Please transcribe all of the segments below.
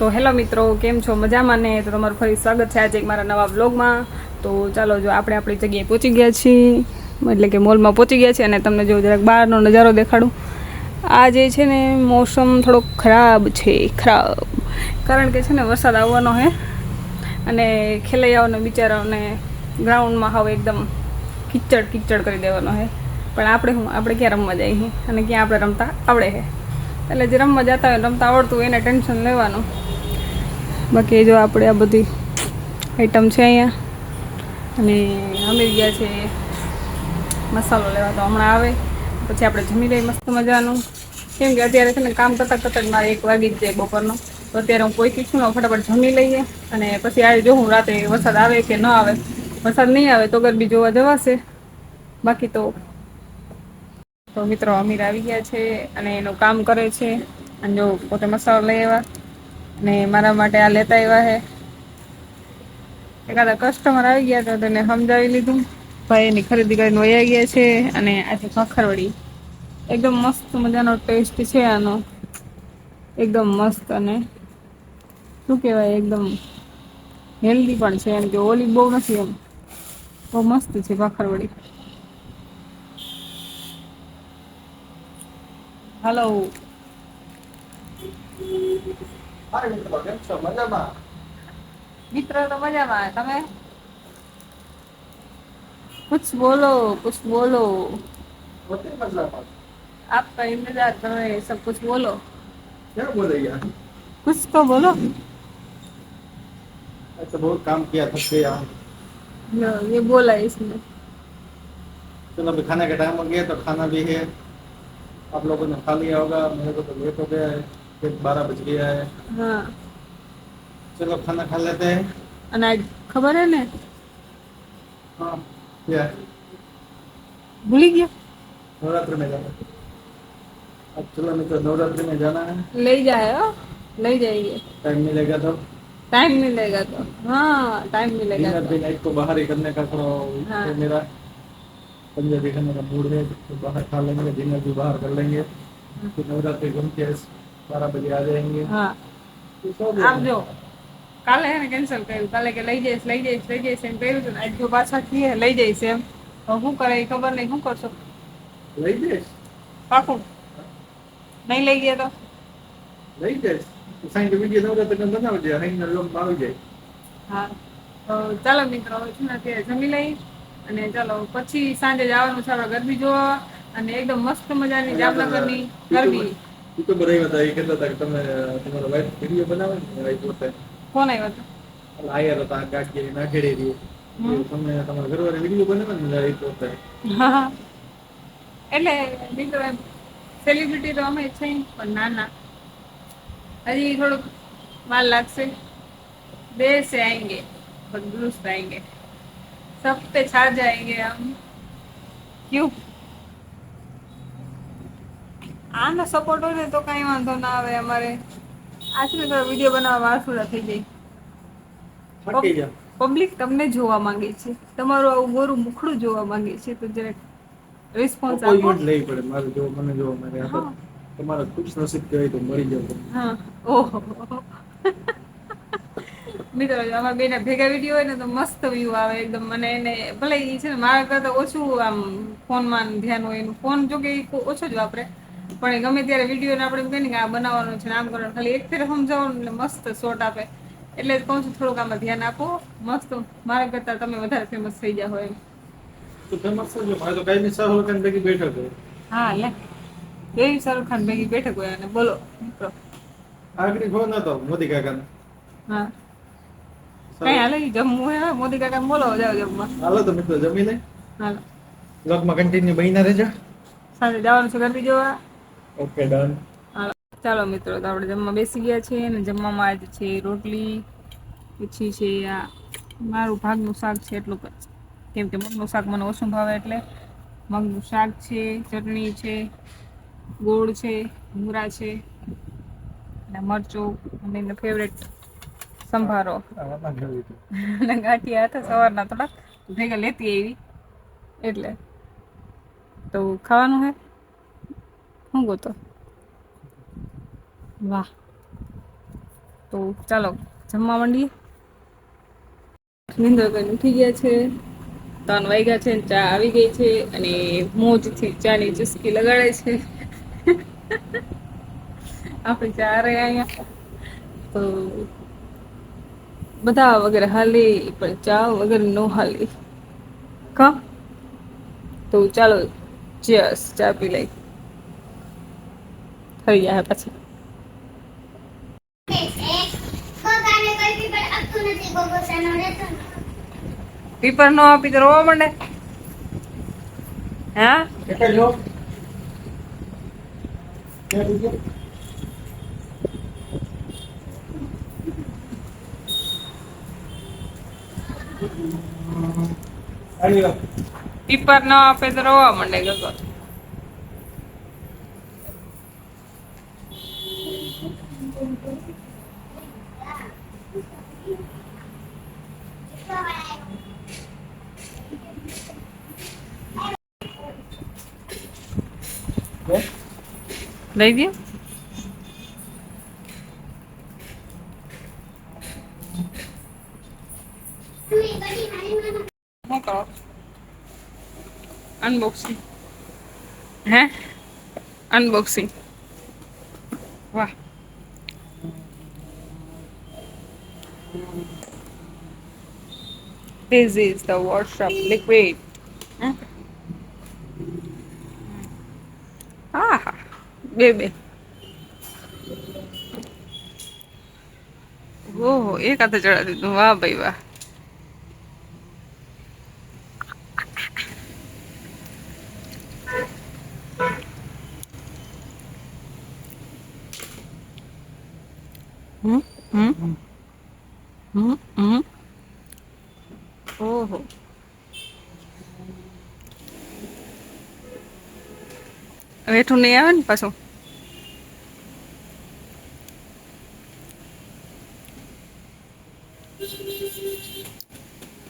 તો હેલો મિત્રો, કેમ છો? મજામાં ને? તો તમારું ફરી સ્વાગત છે આજે એક મારા નવા બ્લોગમાં તો ચાલો, જો આપણે આપણી જગ્યાએ પહોંચી ગયા છીએ, એટલે કે મોલમાં પહોંચી ગયા છીએ અને તમને જો જરાક બહારનો નજારો દેખાડું. આ જે છે ને, મોસમ થોડોક ખરાબ છે, ખરાબ. કારણ કે છે ને, વરસાદ આવવાનો હે અને ખેલૈયાઓને, બિચારાઓને ગ્રાઉન્ડમાં હવે એકદમ કિચડ કિચડ કરી દેવાનો હે. પણ આપણે શું આપણે ક્યાં રમવા જઈએ અને ક્યાં આપણે રમતા? આવડે છે એટલે જે રમવા જતા હોય રમતા આવડતું એને ટેન્શન લેવાનું. બાકી જો આપણે આ બધી આઈટમ છે અહીંયા, અને અમે ગયા છે મસાલો લેવા તો હમણાં આવે. પછી આપણે જમી લઈએ મસ્ત મજાનું. કેમ કે અત્યારે છે ને કામ કરતાં કરતાં મારે એક વાગી જ જાય બપોરનો. તો અત્યારે હું કોઈ ને ફટાફટ જમી લઈએ અને પછી આજે જો હું રાતે વરસાદ આવે કે ન આવે, વરસાદ નહીં આવે તો ગરબી જોવા જવાશે. બાકી તો તો મિત્રો અમીર આવી ગયા છે અને એનું કામ કરે છે. અને જો પોતે મસાલો લઈ આવ્યા અને મારા માટે આ લેતા આવ્યા છે. એકાદા કસ્ટમર આવી ગયા તો તેને સમજાવી લીધું. ભાઈ એની ખરીદી કરીને વયા ગયા છે અને આજે ખખરવડી એકદમ મસ્ત મજાનો ટેસ્ટ છે આનો. એકદમ મસ્ત અને શું કહેવાય, એકદમ હેલ્ધી પણ છે. એમ કે ઓલી બહુ નથી એમ. બહુ મસ્ત છે ભાખરવડી. હલો હાય મિત્રો કેમ છો મજામાં મિત્ર તો મજામાં તમે कुछ बोलो कुछ बोलो પોતે મજામાં आपका इंतजार कर रहे हैं सब कुछ बोलो क्या बोले यार कुछ तो बोलो ऐसे बहुत काम किया थक गया लो, ये बोला इसने चलो अभी खाने का टाइम हो गया तो खाना भी है आप लोगों ने खा लिया होगा मेरे को तो लेट हो गया है फिर बारह बज गया है। हाँ। चलो खाना खा लेते हैं। अनाज खबर है ना? हाँ भूल गया। नवरात्र में जाना। अब चलो मैं तो नवरात्र में जाना है। ले जाए ले जाइए। टाइम मिलेगा तो। टाइम मिलेगा तो। हाँ टाइम मिलेगा तो। नाइट को बाहर ही करने का थोड़ा हाँ। मेरा पंजाबी खाने का मूड है तो बाहर खा लेंगे डिनर भी बाहर कर लेंगे फिर नवरात्रि घूम के बारह बजे आ जाएंगे હા फिर सो આમ જો કાલે હે ને કેન્સલ કર્યું કાલે કે લઈ જઈશ લઈ જઈશ લઈ જઈશ એમ કર્યું હતું ને આજ જો પાછા કીએ લઈ જઈશ એમ હવે શું કરે એ ખબર નહીં શું કરશો લઈ જઈશ પાકું નહીં લઈ ગયા તો લઈ જઈશ સાંજે વિડીયો નવરાત્રિ બનાવજે અહીં લોક આવી જાય હા તો ચાલો મિત્રો હવે છે ને અત્યારે જમી લઈ અને ચાલો પછી સાંજે જવાનું છે ગરબી જોવા. અને એકદમ મસ્ત મજાની જામનગરની ગરબી. યુટ્યુબર આવ્યા હતા એ કહેતા હતા કે તમે તમારો વાઇફ વીડિયો બનાવે ને વાઇફ પોતે કોણ આવ્યો હતો? આયા હતા ગાંઠિયા નાખેડી રહી તમે તમારા ઘરવાળા વીડિયો બનાવે ને વાઇફ પોતે એટલે દીકરો એમ સેલિબ્રિટી તો અમે છે પણ નાના. હજી થોડુંક માલ લાગશે. બેસે સે આએંગે પણ દુરુસ્ત આએંગે सब पे छा जाएंगे हम क्यों આનો સપોર્ટ હોય ને તો કઈ વાંધો ના આવે અમારે આશરે તો વિડીયો બનાવવા આસુરા થઈ જાય થાકી જા પબ્લિક તમને જોવા માંગે છે તમારું આવું ગોરું મુખડું જોવા માંગે છે તો જરાક રિસ્પોન્સ આપો અપોઇન્ટમેન્ટ લેવી પડે મારે જો મને જો મારે આ તો હા. તમારા ખુશ નસીબ કહેવાય તો મળી જાવ તમે. હા ઓહો મિત્રો અમારા બેના ભેગા વીડિયો હોય ને તો મસ્ત વ્યૂ આવે એકદમ. મને એને ભલે એ છે ને મારા કરતા ઓછું આમ ફોનમાં ધ્યાન હોય એનું. ફોન જો કે ઓછો જ વાપરે. પણ ગમે ત્યારે વીડિયો ને આપણે એમ કહીએ ને કે આ બનાવવાનું છે ને આમ કરવાનું ખાલી એક ફેર સમજાવો ને એટલે મસ્ત શોટ આપે. એટલે જ કહું છું થોડુંક આમાં ધ્યાન આપો. મસ્ત. મારા કરતા તમે વધારે ફેમસ થઈ જાઓ એમ. તો ફેમસ થજો મારે તો કઈ નહીં સર વખત ભેગી બેઠક હોય. હા લે. એવી શાહરુખ ખાન ભેગી બેઠક હોય અને બોલો મિત્રો. આગળ ફોન હતો મોદી કાકાનો. હા. કઈ હાલે? જમવું હે મોદી કાકા બોલો જાઓ જમવા. હાલો તો મિત્રો જમી લે. હાલો. બ્લોગમાં કન્ટિન્યુ બહીના રહેજો. સાંજે જવાનું છે ગરબી જોવા. ઓકે ડન ચાલો મિત્રો તો આપણે જમવા બેસી ગયા છીએ અને જમવામાં આજે છે રોટલી પછી છે આ મારું ભાગનું શાક છે એટલું કેમ કે મગનું શાક મને ઓછું ભાવે એટલે મગનું શાક છે ચટણી છે ગોળ છે મૂરા છે અને મરચું અને એનો ફેવરેટ સંભારો. અને ગાંઠિયા હતા સવારના થોડાક ભેગા લેતી આવી. એટલે. તો ખાવાનું હે? શું ગોતો? વાહ. તો ચાલો, જમવા માંડીએ. નિંદર કરીને ઉઠી ગયા છે. ત્રણ વાગ્યા છે ચા આવી ગઈ છે અને મોજથી ચાની ચુસ્કી લગાડે છે. આપણે ચા રહ્યા અહીંયા. તો બધા વગર હાલી પણ ચા વગર નો હાલી. કા? તો ચાલો ચિયર્સ ચા પી લઈ. થઈ ગયા પછી. પીપર નો આપી તો રોવા માંડે? હા? પીપર ન આપે તો રોવા માંડે ગગો. લઈ દે સુઈ બધી હારીમાં શું કરો અનબોક્સિંગ હે અનબોક્સિંગ વાહ This is the workshop liquid. Hmm? હા હા બે બે ઓહો એક હાથે ચડાવી દીધું વાહ ભાઈ વાહ હમ હમ હમ હમ ઓહો વેઠું નહીં આવે ને પાછું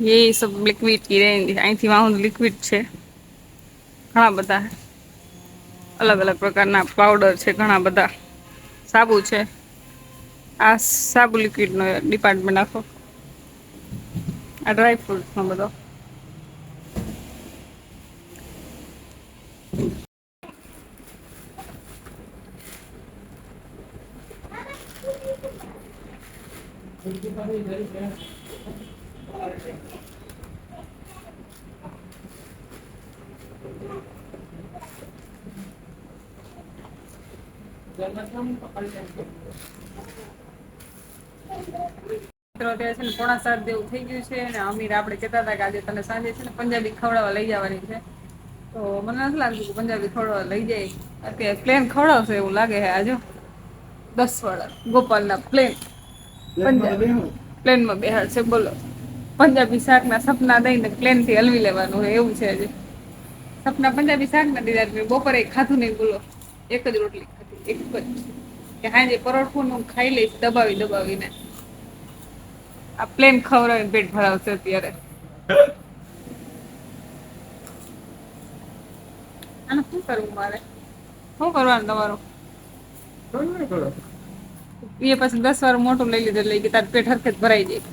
ये सब लिक्विड की रेंज અહીંથી વાહું લિક્વિડ છે ઘણા બધા અલગ અલગ પ્રકારના પાવડર છે ઘણા બધા સાબુ છે આ સાબુ લિક્વિડનો ડિપાર્ટમેન્ટ આખો. આ ડ્રાય ફ્રૂટનો બધો. મિત્રો અત્યારે છે ને પોણા સાત જેવું થઈ ગયું છે અને અમીર આપણે કહેતા હતા કે આજે તને સાંજે છે ને પંજાબી ખવડાવવા લઈ જવાની છે. તો મને નથી લાગતું કે પંજાબી ખવડાવવા લઈ જાય. અત્યારે પ્લેન ખવડાવશે એવું લાગે છે આજે. દસ વાળા ગોપાલના પ્લેન પ્લેનમાં બેહાડશે બોલો. પંજાબી શાકના સપના દઈને પ્લેનથી હલવી લેવાનું હોય એવું છે આજે. સપના પંજાબી શાકના દીધા મેં બપોરે ખાધું નહીં બોલો. એક જ રોટલી ખાધી. એક જ. કે હાજે પરોઠું ખાઈ લઈશ દબાવી દબાવીને. આ પ્લેન ખવડાવીને પેટ ભરાવશે અત્યારે. આને શું કરવું મારે? શું કરવાનું તમારું? એ પછી દસ વાર મોટું લઈ લીધું લઈ કે તાર પેટ હરખે ભરાઈ જાય.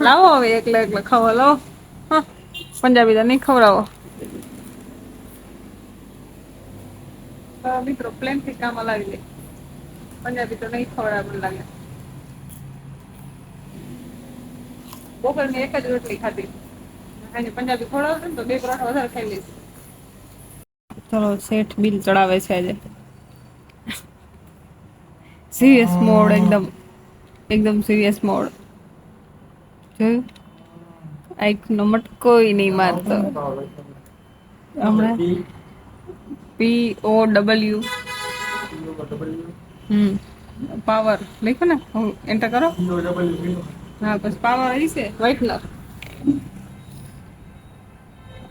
લાવો હવે એકલા એકલા ખવા લો હા પંજાબી તો નહીં ખવડાવો મિત્રો પ્લેનથી કામ લાવી લે. પંજાબી તો નહીં ખવડાવે લાગે. બપોરની એક જ રોટલી ખાધી. પંજાબી ખવડાવશે તો બે પરાઠા વધારે ખાઈ લઈશ. ચલો, શેઠ બિલ ચડાવે છે આજે. સિરિયસ મોડ એકદમ. એકદમ સિરિયસ મોડ. જોયું? આઈક નો મટકો નહીં મારતો. હમણાં? પી ઓ ડબલ્યુ હમ પાવર લખ્યું ને? હું એન્ટર કરો. હા બસ પાવર આવી છે? વ્હાઇટનર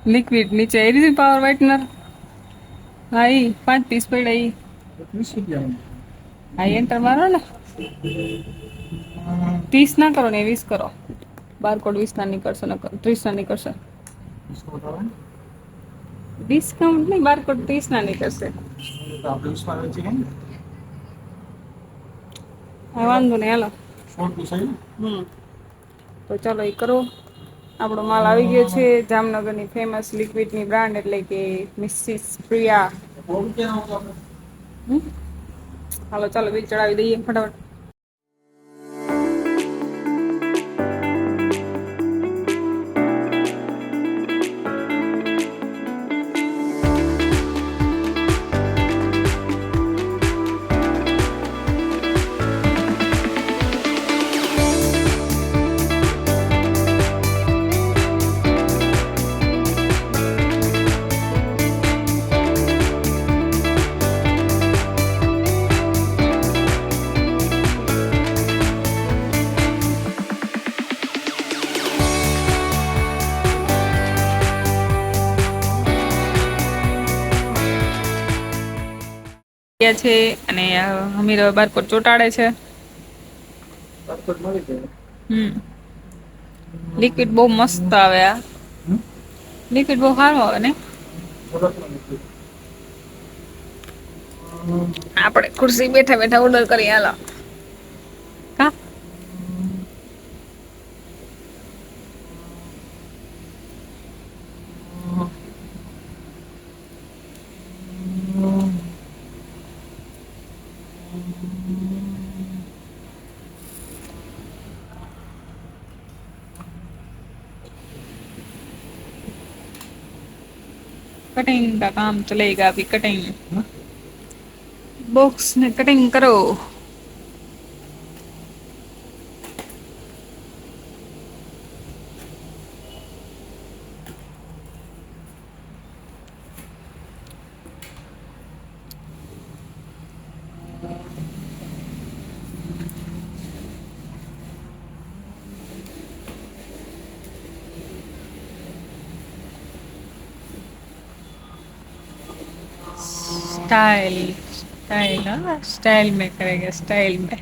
લિક્વિડ નીચે એ રીતે પાવર વ્હાઇટનર હા એ પાંચ પીસ પડ્યા એ હા એન્ટર મારો ને? ત્રીસ ના કરો ને વીસ કરો. બારકોડ વીસ ના નીકળશે ને ત્રીસ ના નીકળશે. ડિસ્કાઉન્ટ નહીં બારકોડ ત્રીસ ના નીકળશે. હા વાંધો નહીં હાલો. આવી હમ. તો ચાલો એ કરો. આપણો માલ આવી ગયો છે જામનગરની ફેમસ લિક્વિડની બ્રાન્ડ એટલે કે મિસિસ પ્રિયા? હાલો ચાલો બિલ ચડાવી દઈએ ફટાફટ. ગયા છે અને હમીર હવે બારકોટ ચોટાડે છે. હમ. લિક્વિડ બહુ મસ્ત આવે આ. લિક્વિડ બહુ સારું આવે ને? આપણે ખુરશી બેઠા બેઠા ઓર્ડર કરી હાલો. कटिंग का काम चलेगा अभी कटिंग હમ? बॉक्स में कटिंग करो स्टाइल स्टाइल हाँ स्टाइल में करेंगे स्टाइल में